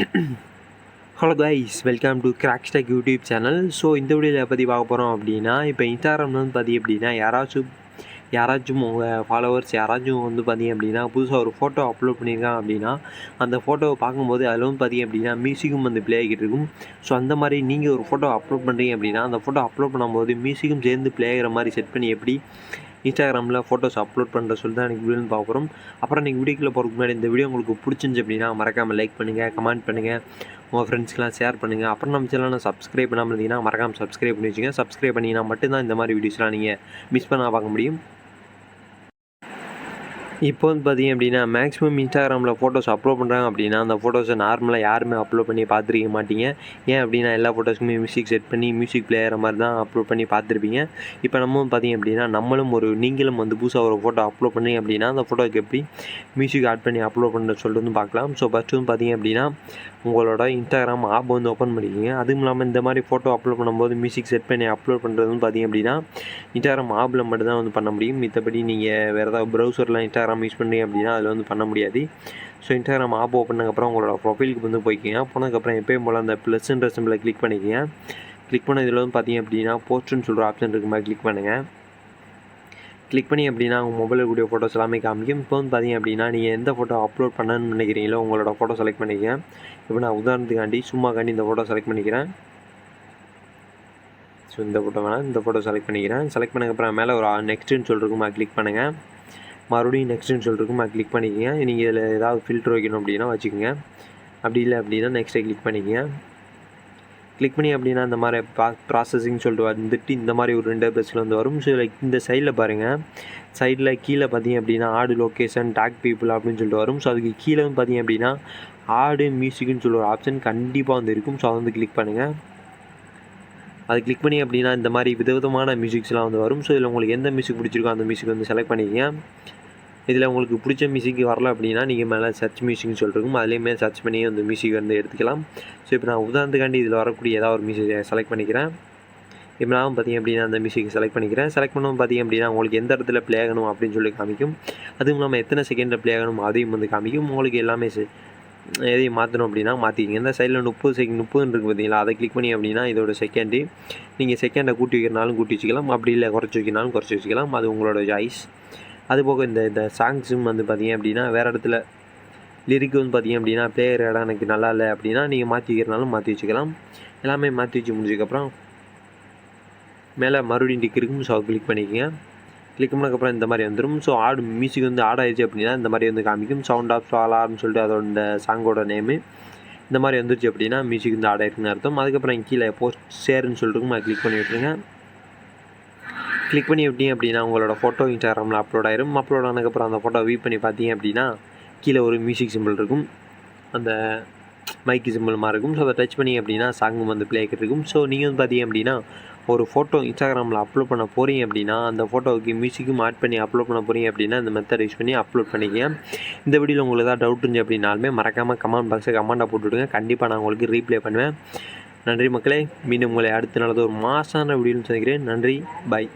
Hello guys welcome to crack stock YouTube channel so இந்த வீடியோவில் பற்றி பார்க்க போகிறோம் அப்படின்னா இப்போ இன்ஸ்டாகிராமில் வந்து பார்த்திங்க அப்படின்னா யாராச்சும் யாராச்சும் உங்கள் ஃபாலோவர்ஸ் யாராச்சும் வந்து பார்த்திங்க அப்படின்னா புதுசாக ஒரு ஃபோட்டோ அப்லோட் பண்ணியிருக்காங்க அப்படின்னா அந்த ஃபோட்டோவை பார்க்கும்போது அதில் வந்து பார்த்திங்க அப்படின்னா மியூசிக்கும் வந்து ப்ளே ஆகிட்டு இருக்கும். ஸோ அந்த மாதிரி நீங்கள் ஒரு ஃபோட்டோ அப்லோட் பண்ணுறீங்க அப்படின்னா அந்த ஃபோட்டோ அப்லோட் பண்ணும்போது மியூசிக்கும் சேர்ந்து ப்ளே ஆகிற மாதிரி செட் பண்ணி எப்படி இன்ஸ்டாகிராமில் ஃபோட்டோஸ் அப்லோட் பண்ணுற சொல்லி தான் எனக்கு வீடியோ பார்க்குறோம் அப்புறம் நீங்கள் வீடியோக்குள்ளே போகிறதுக்கு முன்னாடி இந்த வீடியோ உங்களுக்கு பிடிச்சிருந்துச்சு அப்படின்னா மறக்காமல் லைக் பண்ணுங்கள் கமெண்ட் பண்ணுங்கள் உங்கள் ஃப்ரெண்ட்ஸ்க்கெலாம் ஷேர் பண்ணுங்கள் அப்புறம் நம்ம சேனல் சப்ஸ்கிரைப் பண்ணாமல் இருந்தீங்கன்னா மறக்காமல் சப்ஸ்கிரைப் பண்ணி வச்சுங்க சப்ஸ்கிரைப் பண்ணிங்கன்னா மட்டும்தான் இந்த மாதிரி வீடியோஸ்லாம் நீங்கள் மிஸ் பண்ணால் பார்க்க முடியும். இப்போ வந்து பார்த்தீங்க அப்படின்னா மேக்ஸிமம் இன்ஸ்டாகிராமில் ஃபோட்டோஸ் அப்லோட் பண்ணுறாங்க அப்படின்னா அந்த ஃபோட்டோஸை நார்மலாக யாருமே அப்லோட் பண்ணி பார்த்துருக்க மாட்டீங்க. ஏன் அப்படின்னா எல்லா ஃபோட்டோஸ்க்குமே மியூசிக் செட் பண்ணி மியூசிக் பிளேயர் மாதிரி தான் அப்லோட் பண்ணி பார்த்துருப்பீங்க. இப்போ நம்ம பார்த்தீங்க அப்படின்னா நம்மளும் ஒரு நீங்களும் வந்து புதுசாக ஒரு ஃபோட்டோ அப்லோட் பண்ணி அப்படின்னா அந்த ஃபோட்டோக்கு எப்படி மியூசிக் ஆட் பண்ணி அப்லோட் பண்ண சொல்லிட்டு வந்து பார்க்கலாம். ஸோ ஃபஸ்ட்டு வந்து பார்த்தீங்க அப்படின்னா உங்களோட இன்ஸ்டாகிராம் ஆப் வந்து ஓப்பன் பண்ணிக்கிங்க அதுவும் இல்லாமல் இந்த மாதிரி ஃபோட்டோ அப்லோட் பண்ணும்போது மியூசிக் செட் பண்ணி அப்லோட் பண்ணுறது வந்து பார்த்தீங்க அப்படின்னா இன்ஸ்டாகிராம் ஆப்பில் மட்டும்தான் வந்து பண்ண முடியும். மித்தபடி நீங்கள் வேறு ஏதாவது ப்ரௌசரில் இன்ஸ்டாகிராம் யூஸ் பண்ணி அப்படின்னா அதில் வந்து பண்ண முடியாது. ஸோ இன்ஸ்டாகிராம் ஆப் ஓப்பன் உங்களோட ப்ரொஃபைலுக்கு வந்து போய்க்கிங்க. போனதுக்கப்புறம் எப்பயும் போல் அந்த ப்ளஸ்ன்ற சிம்பிளை கிளிக் பண்ணிக்கிங்க. கிளிக் பண்ண இதில் வந்து பார்த்தீங்க அப்படின்னா போஸ்ட்டுன்னு சொல்கிற ஆப்ஷன் இருக்கு மாதிரி கிளிக் பண்ணுங்கள் கிளிக் பண்ணி அப்படின்னா உங்கள் மொபைலில் கூடிய ஃபோட்டோஸ் எல்லாமே காமிக்கும். இப்போ வந்து பார்த்தீங்க அப்படின்னா நீங்கள் எந்த ஃபோட்டோ அப்லோட் பண்ணணும்னு நினைக்கிறீங்களோ உங்களோட ஃபோட்டோ செலக்ட் பண்ணிக்கங்க. இப்போ நான் உதாரணத்துக்காண்டி சும்மாக்காண்டி இந்த ஃபோட்டோ செலக்ட் பண்ணிக்கிறேன். ஸோ இந்த ஃபோட்டோ வேணால் இந்த ஃபோட்டோ செலக்ட் பண்ணிக்கிறேன். செலக்ட் பண்ணக்கப்புறம் மேலே ஒரு நெக்ஸ்ட்டுன்னு சொல்லிருக்குமா கிளிக் பண்ணுங்கள் மறுபடியும் நெக்ஸ்ட்டுன்னு சொல்லிருக்குமா கிளிக் பண்ணிக்கோங்க. நீங்கள் இதில் ஏதாவது ஃபில்ட்ரு வைக்கணும் அப்படின்னா வச்சுக்கோங்க. அப்படி இல்லை அப்படின்னா நெக்ஸ்ட்டை கிளிக் பண்ணிக்கங்க. கிளிக் பண்ணி அப்படின்னா இந்த மாதிரி பா ப்ராசஸிங் சொல்லிட்டு வந்துட்டு இந்த மாதிரி ஒரு ரெண்டு பேஜில் வந்து வரும். ஸோ லைக் இந்த சைடில் பாருங்கள் சைடில் கீழே பார்த்தீங்க அப்படின்னா ஆடு லொக்கேஷன் டாக் பீப்புள் அப்படின்னு சொல்லிட்டு வரும். ஸோ அதுக்கு கீழே வந்து பார்த்தீங்க அப்படின்னா ஆடு மியூசிக்னு சொல்லிட்டு ஒரு ஆப்ஷன் கண்டிப்பாக வந்து இருக்கும். ஸோ அதை வந்து கிளிக் பண்ணுங்கள் அது கிளிக் பண்ணி அப்படின்னா இந்த மாதிரி விதவிதமான மியூசிக்ஸ்லாம் வந்து வரும். ஸோ இதில் உங்களுக்கு எந்த மியூசிக் பிடிச்சிருக்கோ அந்த மியூசிக் வந்து செலக்ட் பண்ணிக்கங்க. இதில் உங்களுக்கு பிடிச்ச மியூசிக் வரல அப்படின்னா நீங்கள் மேலே சர்ச் மியூசிக்னு சொல்லிருக்கும். அதுலேயுமே சர்ச் பண்ணி அந்த மியூசிக் வந்து எடுத்துக்கலாம். ஸோ இப்போ நான் உதாரணத்துக்காண்டி இதில் வரக்கூடிய ஏதாவது ஒரு மியூசிக் செலக்ட் பண்ணிக்கிறேன். இப்போ நான் பார்த்திங்க அப்படின்னா அந்த மியூசிக் செலக்ட் பண்ணிக்கிறேன். செலக்ட் பண்ணவும் பார்த்தீங்க அப்படின்னா உங்களுக்கு எந்த இடத்துல ப்ளே ஆகணும் அப்படின்னு சொல்லி காமிக்கும். அதுவும் இல்லாமல் எத்தனை செகண்டில் ப்ளே ஆகணும் அதையும் வந்து காமிக்கும். உங்களுக்கு எல்லாமே எதையும் மாற்றணும் அப்படின்னா மாற்றிக்கிங்க. இந்த சைடில் முப்பது செகண்ட் முப்பதுன்னு இருக்குது பார்த்தீங்களா? அதை கிளிக் பண்ணி அப்படின்னா இதோட செகண்டு நீங்கள் செகண்டை கூட்டி வைக்கிறனாலும் கூட்டி வச்சுக்கலாம். அப்படி இல்லை குறைச்சி வைக்கிறனாலும் குறைச்சி வச்சுக்கலாம். அது உங்களோட சாய்ஸ் அதுபோக இந்த இந்த சாங்ஸும் வந்து பார்த்தீங்க அப்படின்னா வேறு இடத்துல லிரிக் வந்து பார்த்தீங்க அப்படின்னா பிளேயர் இடம் எனக்கு நல்லா இல்லை அப்படின்னா நீங்கள் மாற்றி வைக்கிறனாலும் மாற்றி வச்சுக்கலாம். எல்லாமே மாற்றி வச்சு முடிஞ்சதுக்கப்புறம் மேலே மறுபடியும் டிக் இருக்கும் ஸோ கிளிக் பண்ணிக்கோங்க. கிளிக் பண்ணதுக்கப்புறம் இந்த மாதிரி வந்துடும் ஸோ ஆடு மியூசிக் வந்து ஆட் ஆயிடுச்சு அப்படின்னா இந்த மாதிரி வந்து காமிக்கும். சவுண்ட் ஆஃப் அலார்னு சொல்லிட்டு அதோட இந்த சாங்கோட நேமு இந்த மாதிரி வந்துருச்சு அப்படின்னா மியூசிக் வந்து ஆட் ஆயிருக்குன்னு அர்த்தம். அதுக்கப்புறம் கீழே போஸ்ட் ஷேர்னு சொல்லிட்டு அதை கிளிக் பண்ணி விட்டுருங்க. கிளிக் பண்ணி விட்டீங்க அப்படின்னா உங்களோட ஃபோட்டோ இன்ஸ்டாகிராமில் அப்லோட் ஆயிரும். அப்லோட் ஆனதுக்கப்புறம் அந்த ஃபோட்டோ வியூ பண்ணி பார்த்தீங்க அப்படின்னா கீழே ஒரு மியூசிக் சிம்பிள் இருக்கும். அந்த மைக்கு சிம்பிள் மாதிரி இருக்கும். ஸோ அதை டச் பண்ணி அப்படின்னா சாங்கும் வந்து ப்ளே இருக்கும். ஸோ நீங்கள் வந்து பார்த்தீங்க அப்படின்னா ஒரு ஃபோட்டோ இன்ஸ்டாகிராமில் அப்லோட் பண்ண போகிறீங்க அப்படின்னா அந்த ஃபோட்டோவுக்கு மியூசிக்கும் ஆட் பண்ணி அப்லோட் பண்ண போகிறீங்க அப்படின்னா இந்த மெத்தட் யூஸ் பண்ணி அப்லோட் பண்ணிக்க இந்த வீடியோவில் உங்களுக்கு ஏதாவது டவுட் இருந்துச்சு அப்படின்னாலுமே மறக்காமல் கமெண்ட் பாக்ஸில் கமெண்ட்டாக போட்டுவிடுங்க. கண்டிப்பாக நான் உங்களுக்கு ரீப்ளே பண்ணுவேன். நன்றி மக்களே. மீண்டும் உங்களை அடுத்த நாளது ஒரு மாசான வீடியோன்னு சந்திக்கிறேன். நன்றி. பாய்